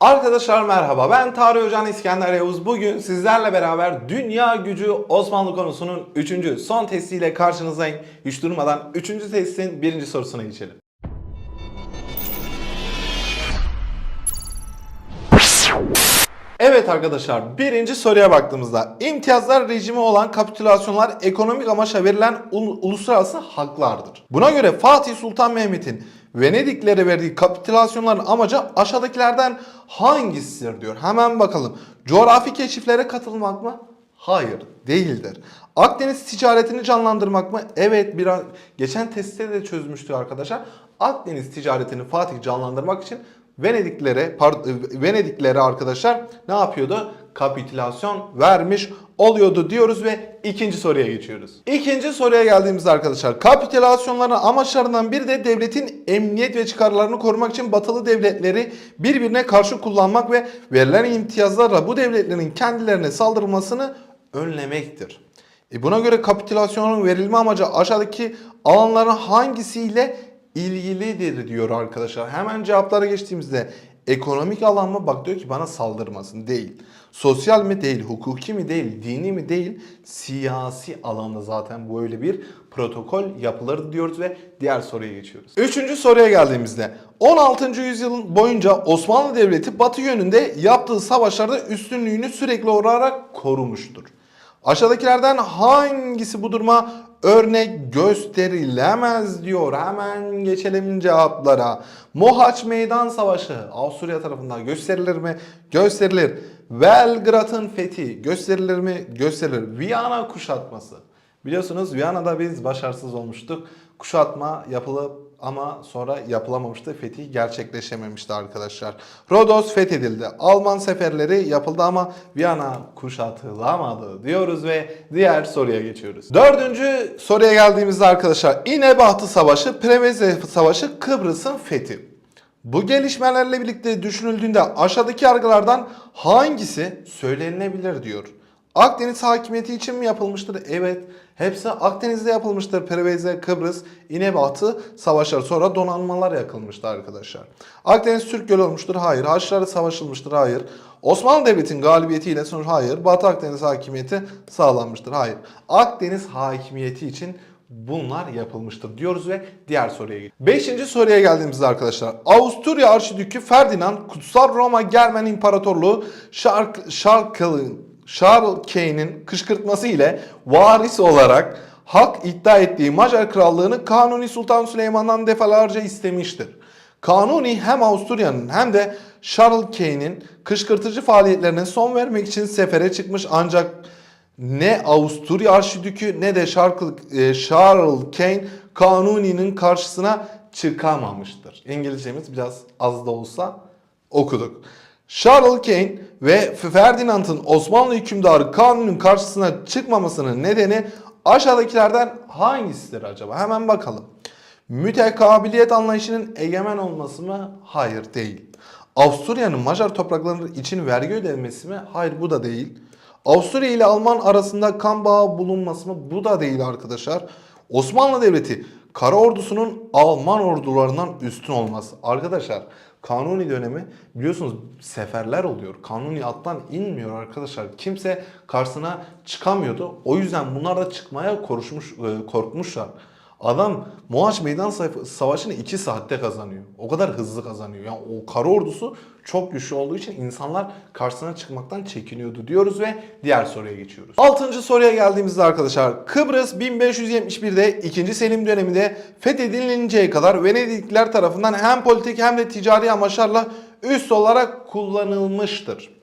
Arkadaşlar merhaba ben Tarih Hocan İskender Yavuz. Bugün sizlerle beraber dünya gücü Osmanlı konusunun 3. son testiyle karşınızdayım. Hiç durmadan 3. testin 1. sorusuna geçelim. Evet arkadaşlar birinci soruya baktığımızda imtiyazlar rejimi olan kapitülasyonlar ekonomik amaçla verilen ul- uluslararası haklardır. Buna göre Fatih Sultan Mehmet'in Venediklere verdiği kapitülasyonların amacı aşağıdakilerden hangisidir diyor. Hemen bakalım. Coğrafi keşiflere katılmak mı? Hayır, değildir. Akdeniz ticaretini canlandırmak mı? Evet, biraz geçen testte de çözmüştü arkadaşlar. Akdeniz ticaretini Fatih canlandırmak için Venediklere, pardon, Venediklere arkadaşlar ne yapıyordu? Kapitülasyon vermiş oluyordu diyoruz ve ikinci soruya geçiyoruz. İkinci soruya geldiğimizde arkadaşlar kapitülasyonların amaçlarından biri de devletin emniyet ve çıkarlarını korumak için batılı devletleri birbirine karşı kullanmak ve verilen imtiyazlarla bu devletlerin kendilerine saldırmasını önlemektir. E buna göre kapitülasyonun verilme amacı aşağıdaki alanların hangisiyle ilgilidir diyor arkadaşlar. Hemen cevaplara geçtiğimizde ekonomik alan mı? Bak diyor ki bana saldırmasın. Değil. Sosyal mi? Değil. Hukuki mi? Değil. Dini mi? Değil. Siyasi alanda zaten böyle bir protokol yapılır diyoruz ve diğer soruya geçiyoruz. Üçüncü soruya geldiğimizde 16. yüzyıl boyunca Osmanlı Devleti batı yönünde yaptığı savaşlarda üstünlüğünü sürekli olarak korumuştur. Aşağıdakilerden hangisi bu duruma örnek gösterilemez diyor. Hemen geçelim cevaplara. Mohaç Meydan Savaşı Avusturya tarafından gösterilir mi? Gösterilir. Belgrad'ın fethi gösterilir mi? Gösterilir. Viyana kuşatması. Biliyorsunuz Viyana'da biz başarısız olmuştuk. Kuşatma yapılıp ama sonra yapılamamıştı. Fetih gerçekleşememişti arkadaşlar. Rodos fethedildi. Alman seferleri yapıldı ama Viyana kuşatılamadı diyoruz ve diğer soruya geçiyoruz. Dördüncü soruya geldiğimizde arkadaşlar İnebahtı Savaşı, Preveze Savaşı, Kıbrıs'ın fethi. Bu gelişmelerle birlikte düşünüldüğünde aşağıdaki yargılardan hangisi söylenilebilir diyor. Akdeniz hakimiyeti için mi yapılmıştır? Evet. Hepsi Akdeniz'de yapılmıştır. Preveze, Kıbrıs, İnebatı savaşlar sonra donanmalar yakılmıştı arkadaşlar. Akdeniz Türk Gölü olmuştur? Hayır. Haçlıları savaşılmıştır? Hayır. Osmanlı Devleti'nin galibiyetiyle sonuç hayır. Batı Akdeniz hakimiyeti sağlanmıştır? Hayır. Akdeniz hakimiyeti için bunlar yapılmıştır diyoruz ve diğer soruya geçiyoruz. Beşinci soruya geldiğimizde arkadaşlar Avusturya Arşidükü Ferdinand Kutsal Roma Germen İmparatorluğu Şark, Şarkıl'ın Charles Kane'in kışkırtması ile varis olarak hak iddia ettiği Macar Krallığını Kanuni Sultan Süleyman'dan defalarca istemiştir. Kanuni hem Avusturya'nın hem de Charles Kane'in kışkırtıcı faaliyetlerine son vermek için sefere çıkmış ancak ne Avusturya Arşidükü ne de Charles, e, Kane Kanuni'nin karşısına çıkamamıştır. İngilizcemiz biraz az da olsa okuduk. Charles Kane ve Ferdinand'ın Osmanlı hükümdarı Kanuni'nin karşısına çıkmamasının nedeni aşağıdakilerden hangisidir acaba? Hemen bakalım. Mütekabiliyet anlayışının egemen olması mı? Hayır değil. Avusturya'nın Macar toprakları için vergi ödenmesi mi? Hayır bu da değil. Avusturya ile Alman arasında kan bağı bulunması mı? Bu da değil arkadaşlar. Osmanlı Devleti kara ordusunun Alman ordularından üstün olması. Arkadaşlar Kanuni dönemi biliyorsunuz seferler oluyor. Kanuni attan inmiyor arkadaşlar. Kimse karşısına çıkamıyordu. O yüzden bunlar da çıkmaya e, korkmuşlar. Adam Mohaç Meydan Savaşı'nı 2 saatte kazanıyor. O kadar hızlı kazanıyor. Yani o kara ordusu çok güçlü olduğu için insanlar karşısına çıkmaktan çekiniyordu diyoruz ve diğer soruya geçiyoruz. Altıncı soruya geldiğimizde arkadaşlar Kıbrıs 1571'de 2. Selim döneminde fethedilinceye kadar Venedikliler tarafından hem politik hem de ticari amaçlarla üst olarak kullanılmıştır.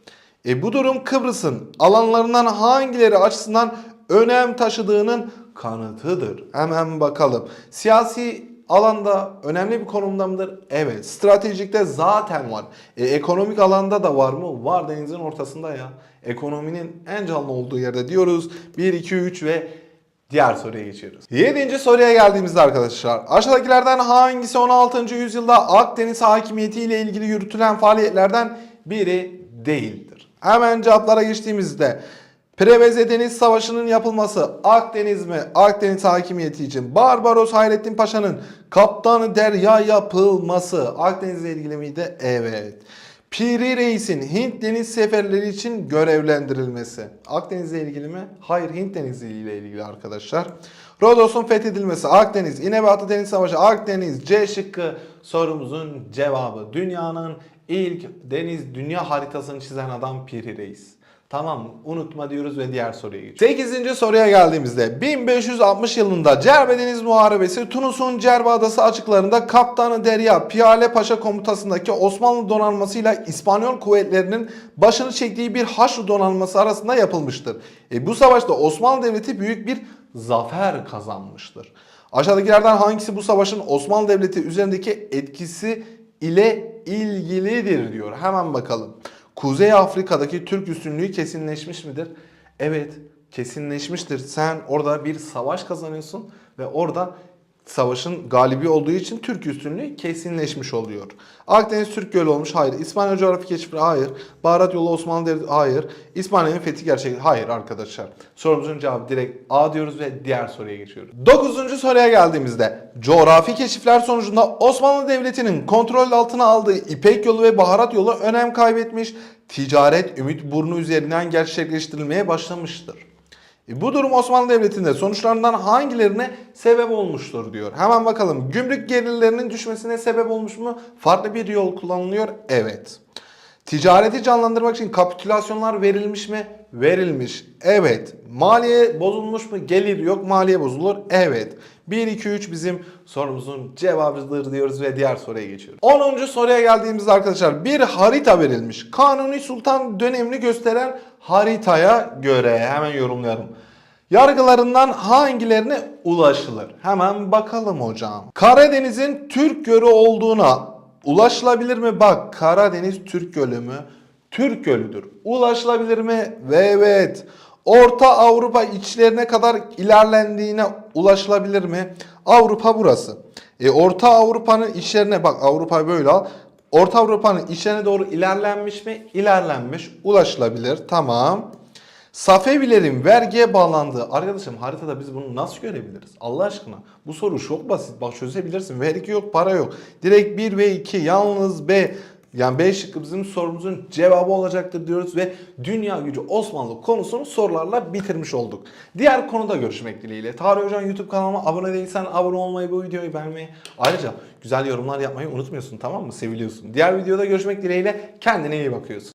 E bu durum Kıbrıs'ın alanlarından hangileri açısından önem taşıdığının kanıtıdır. Hemen bakalım. Siyasi alanda önemli bir konumda mıdır? Evet. Stratejikte zaten var. E, ekonomik alanda da var mı? Var denizin ortasında ya. Ekonominin en canlı olduğu yerde diyoruz. 1, 2, 3 ve Diğer soruya geçiyoruz. Yedinci soruya geldiğimizde arkadaşlar aşağıdakilerden hangisi 16. yüzyılda Akdeniz hakimiyeti ile ilgili yürütülen faaliyetlerden biri değildir? Hemen cevaplara geçtiğimizde Preveze Deniz Savaşı'nın yapılması Akdeniz mi? Akdeniz hakimiyeti için Barbaros Hayrettin Paşa'nın Kaptanı Derya yapılması Akdeniz'le ilgili miydi? Evet. Piri Reis'in Hint deniz seferleri için görevlendirilmesi. Akdeniz'le ilgili mi? Hayır Hint Denizi ile ilgili arkadaşlar. Rodos'un fethedilmesi, Akdeniz, İnebatı Deniz Savaşı, Akdeniz, C şıkkı sorumuzun cevabı. Dünyanın ilk deniz dünya haritasını çizen adam Piri Reis. Tamam? Unutma diyoruz ve diğer soruya geçiyoruz. 8. soruya geldiğimizde 1560 yılında Cerbe Deniz Muharebesi Tunus'un Cerbe Adası açıklarında Kaptanı Derya Piyale Paşa komutasındaki Osmanlı donanmasıyla İspanyol kuvvetlerinin başını çektiği bir Haçlı donanması arasında yapılmıştır. E, bu savaşta Osmanlı Devleti büyük bir zafer kazanmıştır. Aşağıdakilerden hangisi bu savaşın Osmanlı Devleti üzerindeki etkisi ile ilgilidir diyor. Hemen bakalım. Kuzey Afrika'daki Türk üstünlüğü kesinleşmiş midir? Evet, kesinleşmiştir. Sen orada bir savaş kazanıyorsun ve orada savaşın galibi olduğu için Türk üstünlüğü kesinleşmiş oluyor. Akdeniz Türk Gölü olmuş. Hayır. İspanya coğrafi keşfi hayır. Baharat yolu Osmanlı Devleti hayır. İspanya'nın fethi gerçek hayır arkadaşlar. Sorumuzun cevabı direkt A diyoruz ve diğer soruya geçiyoruz. Dokuzuncu soruya geldiğimizde coğrafi keşifler sonucunda Osmanlı Devleti'nin kontrol altına aldığı İpek yolu ve baharat yolu önem kaybetmiş. Ticaret Ümit Burnu üzerinden gerçekleştirilmeye başlamıştır. E, Bu durum Osmanlı Devleti'nde sonuçlarından hangilerine sebep olmuştur diyor. Hemen bakalım. Gümrük gelirlerinin düşmesine sebep olmuş mu? Farklı bir yol kullanılıyor. Evet. Ticareti canlandırmak için kapitülasyonlar verilmiş mi? Verilmiş. Evet. Maliye bozulmuş mu? Gelir yok. Maliye bozulur. Evet. 1, 2, 3 bizim sorumuzun cevabıdır diyoruz ve diğer soruya geçiyoruz. 10. soruya geldiğimizde arkadaşlar bir harita verilmiş. Kanuni Sultan dönemini gösteren haritaya göre hemen yorumlayalım. Yargılarından hangilerine ulaşılır? Hemen bakalım hocam. Karadeniz'in Türk Gölü olduğuna ulaşılabilir mi? Bak Karadeniz Türk Gölü mü? Türk Gölü'dür. Ulaşılabilir mi? Ve evet. Orta Avrupa içlerine kadar ilerlendiğine ulaşılabilir mi? Avrupa burası. E, Orta Avrupa'nın içlerine bak Avrupa böyle al. Orta Avrupa'nın içlerine doğru ilerlenmiş mi? İlerlenmiş. Ulaşılabilir. Tamam. Safevilerin vergiye bağlandığı arkadaşım haritada biz bunu nasıl görebiliriz? Allah aşkına bu soru çok basit. Bak çözebilirsin. Vergi yok, para yok. Direkt 1 ve 2 yalnız B. Yani B şıkkı bizim sorumuzun cevabı olacaktır diyoruz ve dünya gücü Osmanlı konusunu sorularla bitirmiş olduk. Diğer konuda görüşmek dileğiyle. Tarih Hocam YouTube kanalıma abone değilsen abone olmayı, bu videoyu beğenmeyi. Ayrıca güzel yorumlar yapmayı unutmuyorsun tamam mı? Seviliyorsun. Diğer videoda görüşmek dileğiyle kendine iyi bakıyorsun.